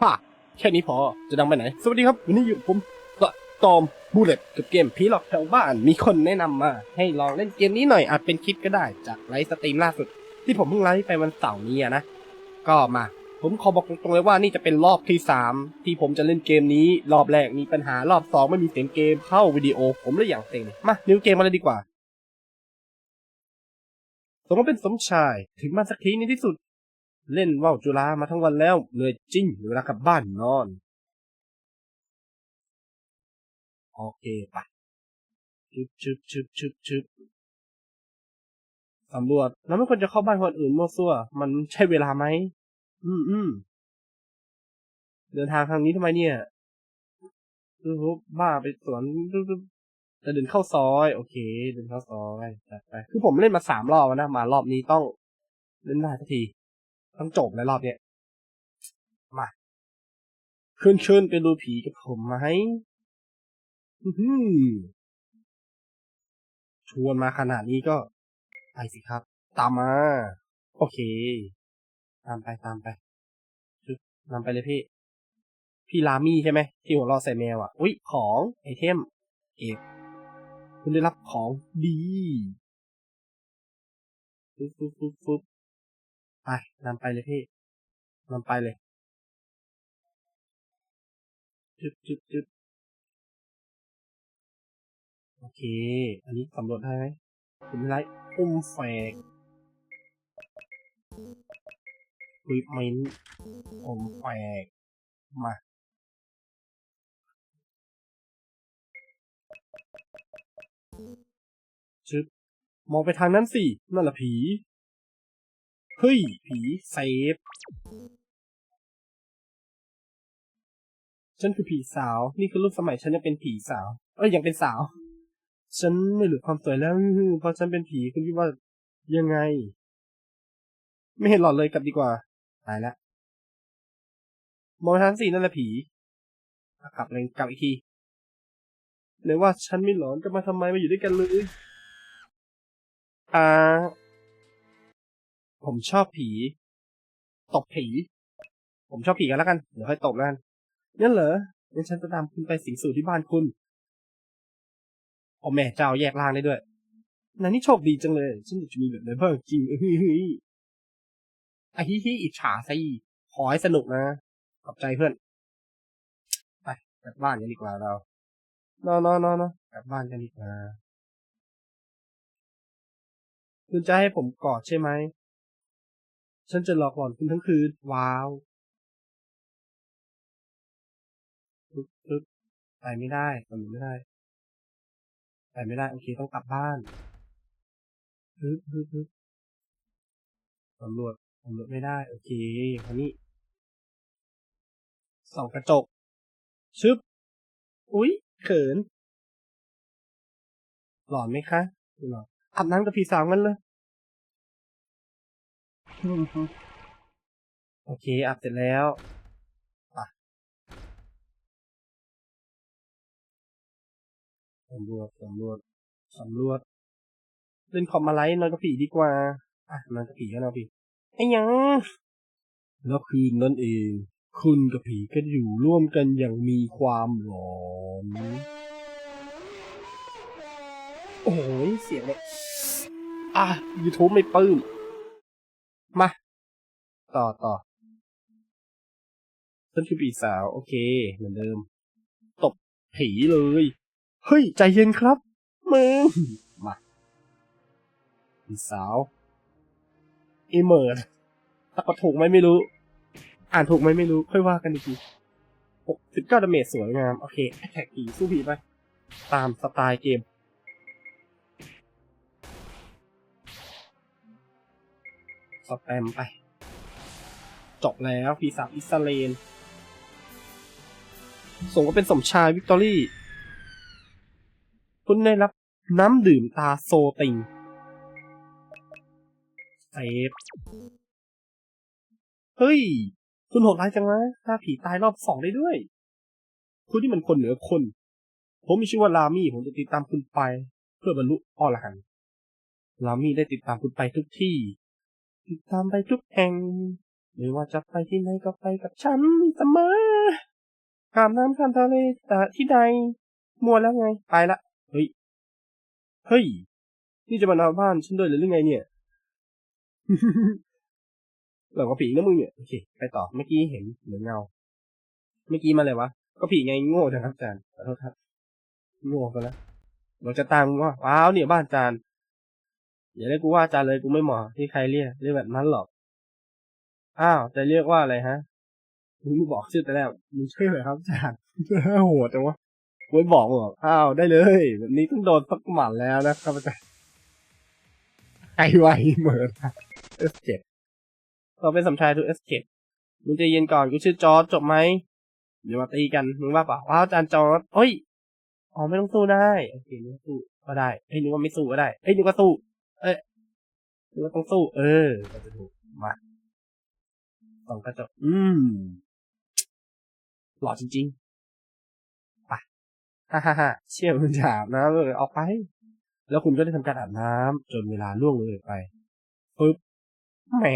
ฮ่าแค่นี้พอจะดังไปไหน สวัสดีครับ วันนี้อยู่ผมก็ตอมบูเลตกับเกมผีหลอกแถวบ้าน มีคนแนะนำมา ให้ลองเล่นเกมนี้หน่อยอาจเป็นคลิปก็ได้จากไลฟ์สตรีมล่าสุด ที่ผมเพิ่งไลฟ์ไปวันเสาร์นี้นะ ก็มา ผมขอบอกตรงๆเลยว่านี่จะเป็นรอบที่สามที่ผมจะเล่นเกมนี้ รอบแรกมีปัญหารอบสองไม่มีเสียงเกมเข้าวิดีโอผมเลยอย่างเต็งเลยมานิวเกมมาเลยดีกว่าสมมติเป็นสมชายถึงมาสักทีในที่สุด เล่นว่าวจุฬามาทั้งวันแล้วเหนื่อยจริงเวลากลับบ้านนอน โอเคไปชึบชึบชึบชึบชึบสำรวจแล้วไม่ควรจะเข้าบ้านคนอื่นมั่วซั่ว มันใช่เวลาไหม อืมอืมเดินทางทางนี้ทำไมเนี่ยรูปบ้าไปสวนจะเดินเข้าซอย โอเค เดินเข้าซอยจัดไป คือผมเล่นมาสามรอบแล้วนะ มารอบนี้ต้อง เล่นได้สักที ต้องจบในรอบเนี้ยมาขึ้นขึ้นไปดูผีกับผมไหมหชวนมาขนาดนี้ก็ไปสิครับ ตามมา โอเค ตามไปตามไปนำไปเลยพี่ พี่ลามี่ใช่ไหมที่หัวรอใส่แมวอะ อุ้ยของไอเทมเก็บคุณได้รับของดีฟึบฟึบฟึบฟึบ ไปนำไปเลยพี่นำไปเลยจึ๊บจึ๊บจึ๊บโอเค อันนี้สำรวจได้ไหมคุณไม่ไรอุ้มแฝกวิปมินอุ้มแฝกมาชึบมองไปทางนั้นสิ นั่นแหละผี เฮ้ย ผีเซฟ ฉันคือผีสาว นี่คือรูปสมัยฉันยังเป็นผีสาว เอ้ย ยังเป็นสาว ฉันไม่เหลือความสวยแล้วเพราะฉันเป็นผีคุณคิดว่ายังไง ไม่เห็นหลอดเลยกลับดีกว่า ตายแล้วมองไปทางนั้นสินั่นแหละผี กลับเลยกลับอีกทีไหนว่าฉันไม่หลอนจะมาทำไมมาอยู่ด้วยกันเลยอ่า ผมชอบผี ตบผี ผมชอบผีกันแล้วกัน เดี๋ยวค่อยตบแล้วกันนั่นเหรองั้นฉันจะตามคุณไปสิงสู่ที่บ้านคุณโอ้แม่เจ้าแยกล่างได้ด้วยนายนี่โชคดีจังเลย ฉันจะมีแบบนั้นบ้างจริงเฮ้ยเฮ้ยไอ้ฮิฮิอิจฉาซะอีขอให้สนุกนะ ขอบใจเพื่อน ไปกลับบ้านกันดีกว่าเรานอนนอนนอนกลับบ้านกันดีกว่าคุณจะให้ผมกอดใช่ไหม ฉันจะหลอกหลอนคุณทั้งคืน ว้าวปึ๊บปึ๊บไปไม่ได้ไปไม่ได้ไปไม่ได้ โอเค ต้องกลับบ้านปึ๊บปึ๊บปึ๊บสำรวจสำรวจไม่ได้ โอเคคนนี้ส่องกระจก ชึบ อุ๊ย เขิน หลอนไหมคะไม่หลอนอาบน้ำกับพี่สาวงั้นเลยอืมฮึ โอเคอาบเสร็จแล้วสำรวจสำรวจสำรวจเล่นคอมมาไลท์นอนกับผีดีกว่า อะนอนกับผีกันเอาพี่ไอ้ยังแล้วคืนนั่นเอง คุณกับผีก็อยู่ร่วมกันอย่างมีความหลอนโอ้ยเสียงแบบอะ YouTube ไม่ปื้ม มา ต่อต่อฉันคือปีสาว โอเค เหมือนเดิม ตบผีเลย เฮ้ย ใจเย็นครับ มึง มาปีสาวเอเมอร์ถ้ากดถูกไหมไม่รู้ อ่านถูกไหมไม่รู้ ค่อยว่ากันอีกทีหกสิบเก้าดาเมจสวยงาม โอเคแอคแท็กผีสู้ผีไป ตามสไตล์เกม สแปมไป จบแล้วพีสามอิสราเอลส่งก็เป็นสมชายวิกตอรี่ คุณได้รับน้ำดื่มตาโซติงเซฟเฮ้ย คุณโหดร้ายจังนะถ้าผีตายรอบสองได้ด้วย คุณที่มันคนเหนือคน ผมมีชื่อว่าลามี่ ผมจะติดตามคุณไป เพื่อบรรลุอรหันต์ลามี่ได้ติดตามคุณไปทุกที่ ติดตามไปทุกแห่ง ไม่ว่าจะไปที่ไหนก็ไปกับฉันเสมอข้ามน้ำข้ามทะเลแต่ที่ใด มัวแล้วไง ไปละ เฮ้ย เฮ้ย นี่จะมานอนบ้านฉันด้วยหรือไงเนี่ยหลอกว่าผีนะมึงเนี่ย โอเค ไปต่อ เมื่อกี้เห็นเหมือนเงา เมื่อกี้มาเลยวะ ก็ผีไงโง่จังครับอาจารย์ขอโทษครับ โง่กันแล้วเราจะตามว่าว้าวเนี่ยบ้านอาจารย์ อย่าเรียกกูว่าอาจารย์เลยกูไม่เหมาะที่ใครเรียกเรียกแบบนั้นหรอก อ้าวจะเรียกว่าอะไรฮะมึงไม่บอกชื่อแต่แรกมึงชื่ออะไรครับอาจารย์โหดจังวะกูไม่บอกหรอกอ้าวได้เลย แบบนี้ต้องโดนสักหมัดแล้วนะครับอาจารย์ไอไวเหมือน S7 เราเป็นสำชายดู S7 มึงจะเย็นก่อนกูชื่อจอร์จจบไหมเดี๋ยวมาตีกันมึงว่าเปล่าว้าวอาจารย์จอร์จเฮ้ยอ๋อไม่ต้องสู้ได้โอเคไม่ต้องสู้ก็ได้เฮ้ยนึกว่าไม่สู้ก็ได้เฮ้ยนึกว่าสู้ เอ้ยนึกว่าต้องสู้ เออก็จะถูกมาส่องกระจกอืมหล่อจริงๆไปฮ่าฮ่าฮ่าเชี่ยวคุณจะอาบน้ำเลยออกไป แล้วคุณก็ได้ทำการอาบน้ำจนเวลาล่วงเลยไปปึ๊บแหม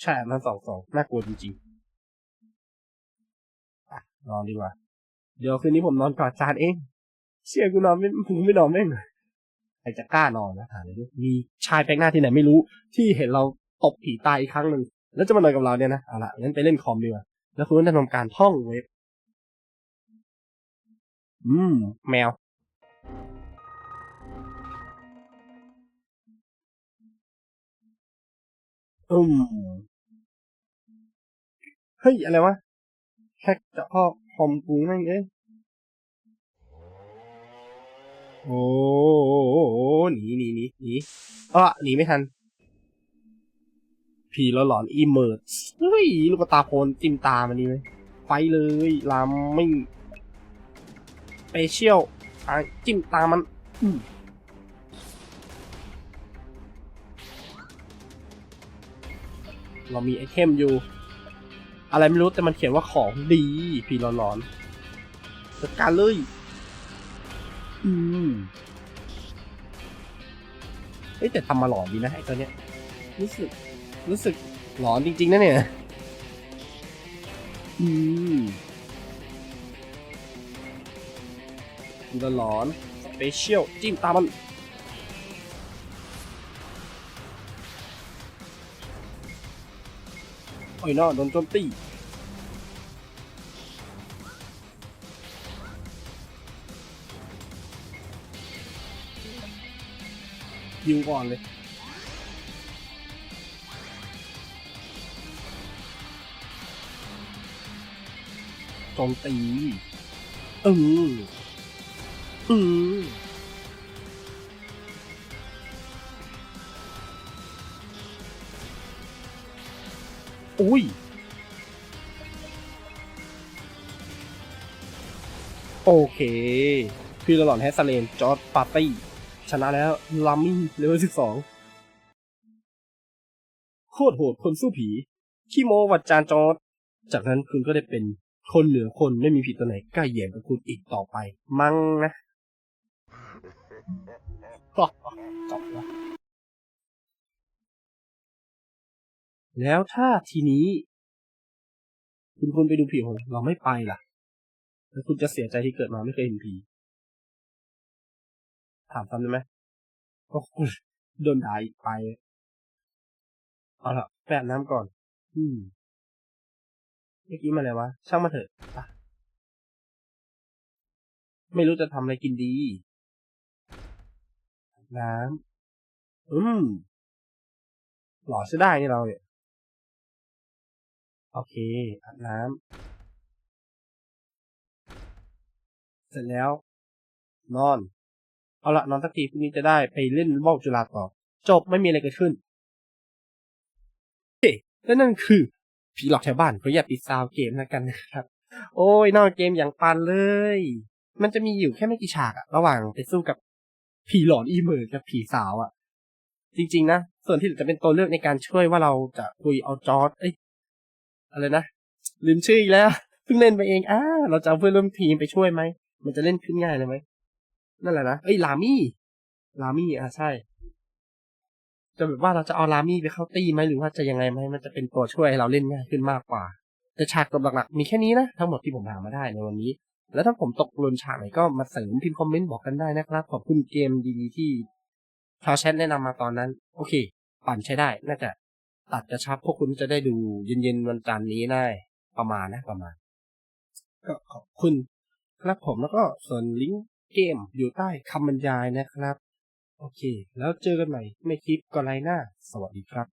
ใช่อาบน้ำสองสองน่ากลัวจริงๆอะนอนดีกว่า เดี๋ยวคืนนี้ผมนอนกอดจานเอง เชี่ยกูนอนไม่ผมไม่นอนแม่ง ใครจะกล้านอนนะถามเลยดิมีชายแปลกหน้าที่ไหนไม่รู้ ที่เห็นเราตบผีตายอีกครั้งหนึ่งแล้วจะมานอนกับเราเนี่ยนะเอาละงั้นไปเล่นคอมดีกว่าแล้วคุณก็จะทำการท่องเว็บ อืม แมว อืม เฮ้ย อะไรวะแฮกจะพ่อคอมกูแม่งเอ้ย โอ้โหหนีหนีหนีหนีเออหนีไม่ทัน ผีหลอนอีเมอร์เฮ้ยลูกตาโพนจิ้มตามันนี่ไหมไปเลยลามไม่สเปเชียลอะจิ้มตามันอืเรามีไอเทมอยู่ อะไรไม่รู้แต่มันเขียนว่าของดี ผีหลอนๆจัดการเลย อืมเฮ้ยแต่ทำมาหลอนดีนะไอ้ตัวเนี้ย รู้สึก รู้สึกหลอนจริง ๆนะเนี่ย อืมมันหลอนสเปเชียลจิ้มตามัน โอ้ยน้อโดนโจมตี ยิงก่อนเลย โจมตีอืออืออุ้ยโอเคพี่หลอนแฮสเลนจอร์ดปาร์ตี้ ชนะแล้วลัมมี่เลเวลสิบสองโคตรโหดคนสู้ผีขี้โมวัดจานจอดจากนั้นคุณก็ได้เป็นคนเหนือคนไม่มีผิดตัวไหนกล้าเหยียบกับคุณอีกต่อไป มั้งนะจบแล้วแล้วถ้าทีนี้ คุณคุณไปดูผีของเราไม่ไปล่ะ แล้วคุณจะเสียใจที่เกิดมาไม่เคยเห็นผี ถามซ้ำได้ไหมก็คุณโดนด่าอีกไป เอาละแปะน้ำก่อน อืมเมื่อกี้มาอะไรวะ ช่างมาเถอะไปไม่รู้จะทำอะไรกินดี น้ำ อืม หล่อใช้ได้นี่เราเนี่ย โอเคอาบน้ำ เสร็จแล้ว นอน เอาละนอนสักทีพรุ่งนี้จะได้ไปเล่นบอลจุฬาต่อ จบไม่มีอะไรเกิดขึ้นเฮ้และนั่นคือผีหลอกแถวบ้านเขาอย่าปิดซาวเกมแล้วกันนะครับ โอ้ยนอกเกมอย่างปันเลย มันจะมีอยู่แค่ไม่กี่ฉากอะระหว่างไปสู้กับผีหลอนอีเมอร์กับผีสาวอะจริง ๆ นะ ส่วนที่จะเป็นตัวเลือกในการช่วยว่าเราจะคุยเอาจอร์ดเอ้ยอะไรนะลืมชื่ออีกแล้วเพิ่งเล่นไปเองอ่าเราจะเอาเพื่อนร่วมทีมไปช่วยไหมมันจะเล่นขึ้นง่ายเลยไหม นั่นแหละนะเอ้ยลามี่ลามี่อะใช่ จะแบบว่าเราจะเอารามี่ไปเข้าตีไหมหรือว่าจะยังไงไหมมันจะเป็นตัวช่วยให้เราเล่นง่ายขึ้นมากกว่า แต่ฉากจบหลักๆมีแค่นี้นะ ทั้งหมดที่ผมหามาได้ในวันนี้ แล้วถ้าผมตกหล่นฉากไหนก็มาเสริมพิมพ์คอมเมนต์บอกกันได้นะครับ ขอบคุณเกมดีๆที่ชาวแชทแนะนำมาตอนนั้น โอเค ปั่นใช้ได้ น่าจะตัดกระชับพวกคุณจะได้ดูเย็นๆวันจันทร์นี้ได้ประมาณนะประมาณ ก็ขอบคุณครับผมแล้วก็ส่วนลิงก์ เกมอยู่ใต้คำบรรยายนะครับ โอเค แล้วเจอกันใหม่ไม่คลิปก็ไลน์หน้า สวัสดีครับ